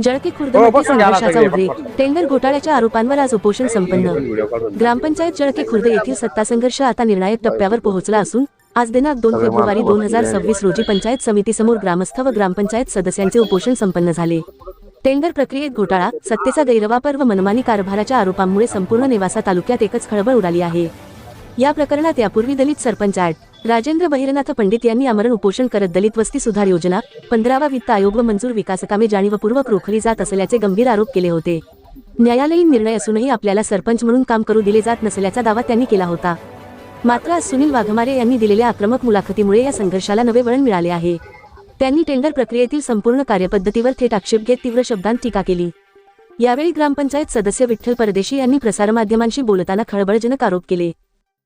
जळके खुर्द संघर्षाचा उद्रेक. टेंडर घोटाळ्याच्या आरोपांवर आज उपोषण संपन्न. ग्रामपंचायत जळके खुर्द येथील सत्ता संघर्ष आता निर्णायक टप्प्यावर पोहोचला असून आज दिनांक दोन फेब्रुवारी दोन हजार सव्वीस रोजी पंचायत समितीसमोर ग्रामस्थ व ग्रामपंचायत सदस्यांचे उपोषण संपन्न झाले. टेंडर प्रक्रियेत घोटाळा सत्तेचा गैरवापर व मनमानी कारभाराच्या आरोपांमुळे संपूर्ण नेवासा तालुक्यात एकच खळबळ उडाली आहे. या प्रकरणात यापूर्वी दलित सरपंच ऍड राजेंद्र बहिरनाथ पंडित यांनी आमरण उपोषण करत दलित वस्ती सुधार योजना पंधरावा वित्त आयोग व मंजूर विकासकामे जाणीवपूर्वक रोखली जात असल्याचे गंभीर आरोप केले होते. न्यायालयीन निर्णय असूनही आपल्याला सरपंच म्हणून काम करू दिले जात नसल्याचा दावा त्यांनी केला होता. मात्र आज सुनील वाघमारे यांनी दिलेल्या आक्रमक मुलाखतीमुळे या संघर्षाला नवे वळण मिळाले आहे. त्यांनी टेंडर प्रक्रियेतील संपूर्ण कार्यपद्धतीवर थेट आक्षेप घेत तीव्र शब्दांत टीका केली. यावेळी ग्रामपंचायत सदस्य विठ्ठल परदेशी यांनी प्रसारमाध्यमांशी बोलताना खळबळजनक आरोप केले.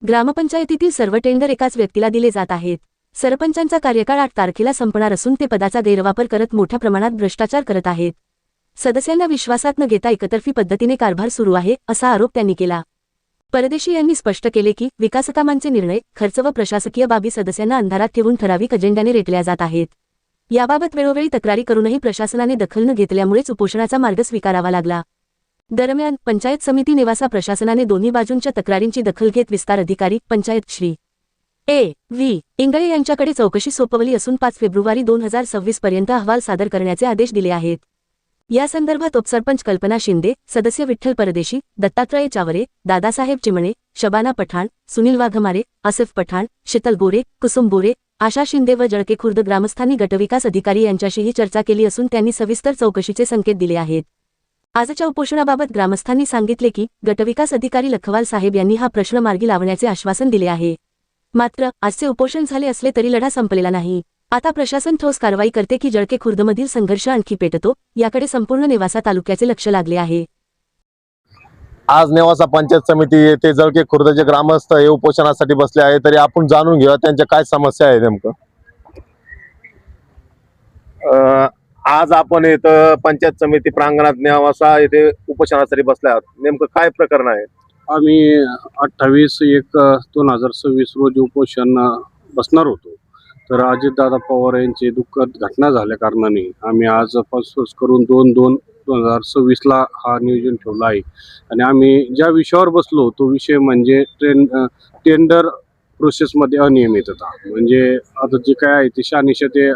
ग्रामपंचायतीतील सर्व टेंडर एकाच व्यक्तीला दिले जात आहेत. सरपंचांचा कार्यकाळ आठ तारखेला संपणार असून ते पदाचा गैरवापर करत मोठ्या प्रमाणात भ्रष्टाचार करत आहेत. सदस्यांना विश्वासात न घेता एकतर्फी पद्धतीने कारभार सुरू आहे असा आरोप त्यांनी केला. परदेशी यांनी स्पष्ट केले की विकासकामांचे निर्णय खर्च व प्रशासकीय बाबी सदस्यांना अंधारात ठेवून ठराविक अजेंड्याने रेटल्या जात आहेत. याबाबत वेळोवेळी तक्रारी करूनही प्रशासनाने दखल न घेतल्यामुळेच उपोषणाचा मार्ग स्वीकारावा लागला. दरम्यान पंचायत समिती निवासा प्रशासनाने दोन्ही बाजूंच्या तक्रारींची दखल घेत विस्तार अधिकारी पंचायत श्री. ए. व्ही. इंगळे यांच्याकडे चौकशी सोपवली असून पाच फेब्रुवारी दोन हजार सव्वीस पर्यंत अहवाल सादर करण्याचे आदेश दिले आहेत. या संदर्भात उपसरपंच कल्पना शिंदे सदस्य विठ्ठल परदेशी दत्तात्रय चावरे दादासाहेब चिमणे शबाना पठाण सुनील वाघमारे आसिफ पठाण शीतल गोरे कुसुम बोरे आशा शिंदे व जळके खुर्द ग्रामस्थांनी गटविकास अधिकारी यांच्याशीही चर्चा केली असून त्यांनी सविस्तर चौकशीचे संकेत दिले आहेत. आजच्या उपोषणाबाबत ग्रामस्थांनी सांगितले की गटविकास अधिकारी लखवाल साहेब यांनी हा प्रश्न मार्गी लावण्याचे आश्वासन दिले आहे. मात्र आजचे उपोषण झाले असले तरी लढा संपलेला नाही. आता प्रशासन ठोस कारवाई करते की जळके खुर्दमधील संघर्ष आणखी पेटतो याकडे संपूर्ण नेवासा तालुक्याचे लक्ष लागले आहे. आज नेवासा पंचायत समिती येथे जळके खुर्दचे ग्रामस्थ हे उपोषणासाठी बसले आहे तरी आपण जाणून घेऊया त्यांच्या काय समस्या आहे नेमकं. अं, आज आपण इथं पंचायत समिती प्रांगणात न्यावासा येथे उपोषणासाठी बसल्या आहोत. नेमकं काय प्रकरण आहे? आम्ही अठ्ठावीस एक दोन हजार सव्वीस रोजी उपोषण बसणार होतो. तर अजितदादा पवार यांची दुःखद घटना झाल्या कारणाने आम्ही आज पासपोर्स करून दोन दोन दोन हजार सव्वीसला हा नियोजन ठेवला आहे. आणि आम्ही ज्या विषयावर बसलो तो विषय म्हणजे ट्रेन टेंडर प्रोसेसमध्ये अनियमितता. म्हणजे आता जे काय आहे ते शानिशा ते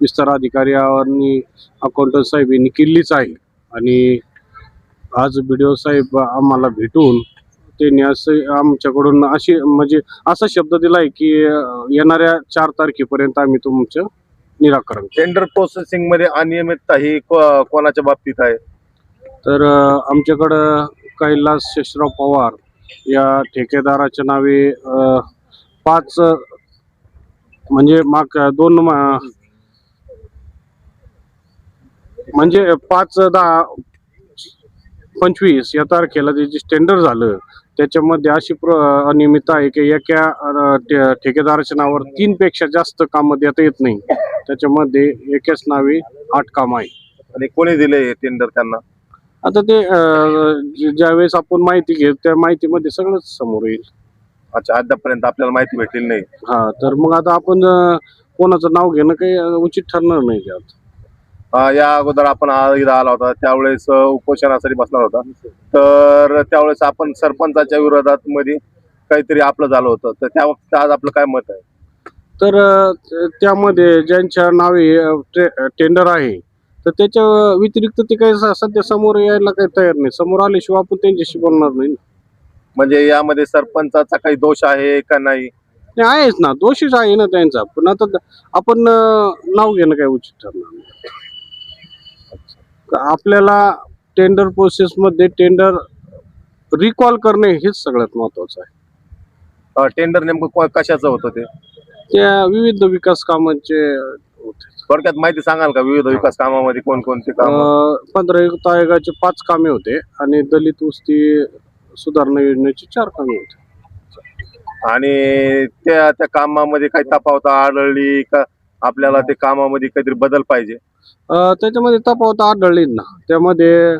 विस्तार अधिकारी आणि अकाउंटंट साहेब यांनी केलीच आहे आणि आज बी डी ओ साहेब आम्हाला भेटून त्यांनी असं आमच्याकडून अशी म्हणजे असा शब्द दिलाय की अं, येणाऱ्या चार तारखेपर्यंत आम्ही तुमचं निराकरण करू. टेंडर प्रोसेसिंगमध्ये अनियमितता ही को- कोणाच्या बाबतीत आहे तर आमच्याकडं कैलास शेषराव पवार या ठेकेदाराच्या नावे पाच म्हणजे माग दोन मा- म्हणजे पाच दहा पंचवीस या तारखेला जे टेंडर झालं त्याच्यामध्ये अशी प्र अनियमितता आहे की एका ठेकेदाराच्या नावावर तीन पेक्षा जास्त कामं देता येत नाही. त्याच्यामध्ये एकाच नावे आठ काम आहे आणि कोणी दिले टेंडर त्यांना? आता ते ज्यावेळेस आपण माहिती घेऊ त्या माहितीमध्ये सगळंच समोर येईल. अच्छा अद्यापर्यंत आपल्याला माहिती भेटलेली नाही. हा तर मग आता आपण कोणाचं नाव घेणं काही उचित ठरणार नाही त्यात. या अगोदर आपण इथं आला होता. त्यावेळेस उपोषणासाठी बसला होता. तर त्यावेळेस आपण सरपंचाच्या विरोधात मध्ये काहीतरी आपलं झालं होतं. तर त्या बाबतीत आज आपलं काय मत आहे? तर त्यामध्ये ज्यांच्या नावे टे- टेंडर आहे तर त्याच्या व्यतिरिक्त ते काही सध्या समोर यायला काही तयार नाही. समोर आल्याशिवाय आपण त्यांच्याशी बोलणार नाही म्हणजे यामध्ये सरपंचाचा काही दोष आहे का नाही? आहेच ना. दोषीच आहे ना त्यांचा. पण आता आपण नाव घेणं काही उचित ठरणार नाही. आपल्याला टेंडर प्रोसेसमध्ये टेंडर रिकॉल करणे हेच सगळ्यात महत्वाचं आहे. टेंडर नेमकं को- कशाचं होतं ते? त्या विविध विकास कामांचे होते. थोडक्यात माहिती सांगाल का विविध विकास कामामध्ये कोणकोणते काम? पंधरा युक्त आयोगाचे पाच कामे होते आणि दलित वस्ती सुधारणा योजनेची चार कामे होते. आणि त्या त्या कामामध्ये काही तफावत आढळली का? आपल्याला ते कामामध्ये काहीतरी बदल पाहिजे. त्याच्यामध्ये तफावत आढळली ना. त्यामध्ये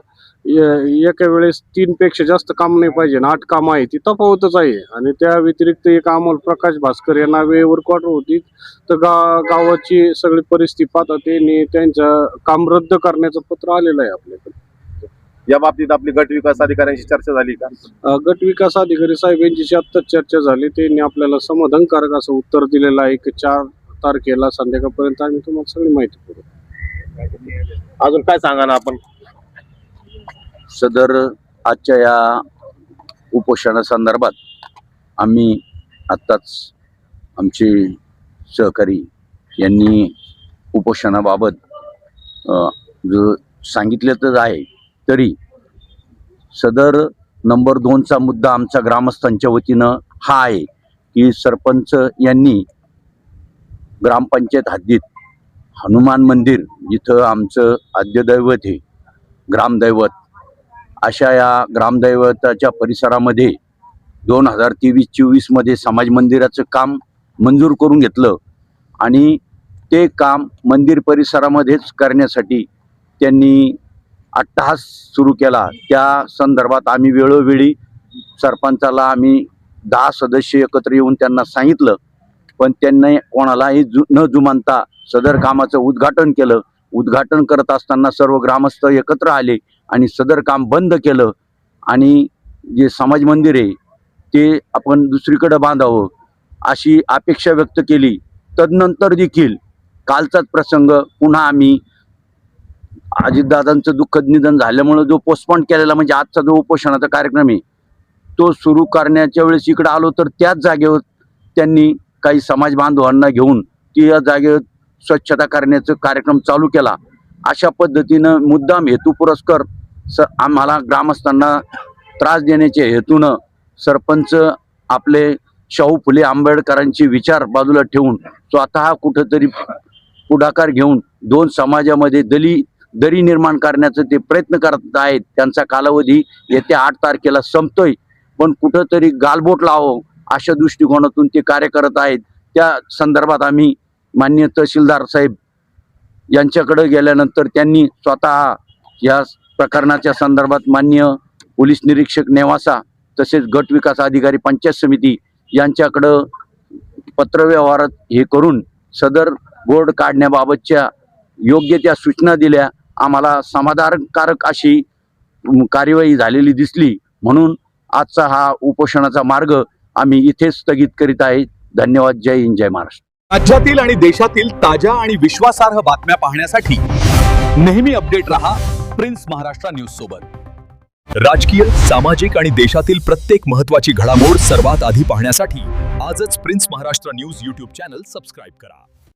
एका वेळेस तीन पेक्षा जास्त काम नाही पाहिजे ना आठ काम आहे ती तफावतच आहे. आणि त्या व्यतिरिक्त एक अमोल प्रकाश भास्कर यांना वेळेवर क्वार्टर होती. तर गा गावाची सगळी परिस्थिती पाहता त्यांनी त्यांचं काम रद्द करण्याचं पत्र आलेलं आहे आपल्याकडे. या बाबतीत आपली गट विकास अधिकाऱ्यांशी चर्चा झाली का? गट विकास अधिकारी साहेब यांच्याशी आत्ताच चर्चा झाली त्यांनी आपल्याला समाधानकारक असं उत्तर दिलेलं आहे की चार तारखेला संध्याकाळपर्यंत आम्ही तुम्हाला सगळी माहिती करू. अजून काय सांगा ना आपण? सदर आजच्या या उपोषणासंदर्भात आम्ही आत्ताच आमचे सहकारी यांनी उपोषणाबाबत जो सांगितलेलंच आहे तरी सदर नंबर दोनचा मुद्दा आमचा ग्रामस्थांच्या वतीनं हा आहे की सरपंच यांनी ग्रामपंचायत हद्दीत हनुमान मंदिर जिथं आमचं आद्यदैवत हे ग्रामदैवत. अशा या ग्रामदैवताच्या परिसरामध्ये दोन हजार तेवीस चोवीसमध्ये समाज मंदिराचं काम मंजूर करून घेतलं आणि ते काम मंदिर परिसरामध्येच करण्यासाठी त्यांनी अट्टहास सुरू केला. त्या संदर्भात आम्ही वेळोवेळी सरपंचाला आम्ही दहा सदस्य एकत्र येऊन त्यांना सांगितलं. पण त्यांनी कोणालाही जु न जुमानता सदर कामाचं उद्घाटन केलं. उद्घाटन करत असताना सर्व ग्रामस्थ एकत्र आले आणि सदर काम बंद केलं. आणि जे समाज मंदिर आहे ते आपण दुसरीकडं बांधावं अशी अपेक्षा व्यक्त केली. तदनंतर देखील कालचाच प्रसंग पुन्हा आम्ही अजितदादांचं दुःखद निधन झाल्यामुळं जो पोस्टपॉन केलेला म्हणजे आजचा जो उपोषणाचा कार्यक्रम आहे तो सुरू करण्याच्या वेळेस इकडे आलो तर त्याच जागेवर त्यांनी काही समाज बांधवांना घेऊन ती या जागेवर स्वच्छता करण्याचा कार्यक्रम चालू केला. अशा पद्धतीनं मुद्दाम हेतू पुरस्कर स आम्हाला ग्रामस्थांना त्रास देण्याच्या हेतूनं सरपंच आपले शाहू फुले आंबेडकरांचे विचार बाजूला ठेवून स्वतः कुठंतरी पुढाकार घेऊन दोन समाजामध्ये दली दरी निर्माण करण्याचं ते प्रयत्न करत आहेत. त्यांचा कालावधी येत्या आठ तारखेला संपतोय. पण कुठंतरी गालबोट लावं अशा दृष्टिकोनातून ते कार्य करत आहेत. त्या संदर्भात आम्ही मान्य तहसीलदार साहेब यांच्याकडे गेल्यानंतर त्यांनी स्वतः या प्रकरणाच्या संदर्भात मान्य पोलीस निरीक्षक नेवासा तसेच गट विकास अधिकारी पंचायत समिती यांच्याकडं पत्रव्यवहारात हे करून सदर बोर्ड काढण्याबाबतच्या योग्य त्या सूचना दिल्या. आम्हाला समाधानकारक अशी कार्यवाही झालेली दिसली. म्हणून आजचा हा उपोषणाचा मार्ग आम्ही इथेच स्थगित करीत आहे. धन्यवाद. जय हिंद जय महाराष्ट्र. राज्यातील आणि देशातील ताज्या आणि विश्वासार्ह बातम्या पाहण्यासाठी नेहमी अपडेट रहा प्रिन्स महाराष्ट्र न्यूज सोबत. राजकीय सामाजिक आणि देशातील प्रत्येक महत्त्वाची घडामोड सर्वात आधी पाहण्यासाठी आजच prince Maharashtra news YouTube channel subscribe करा.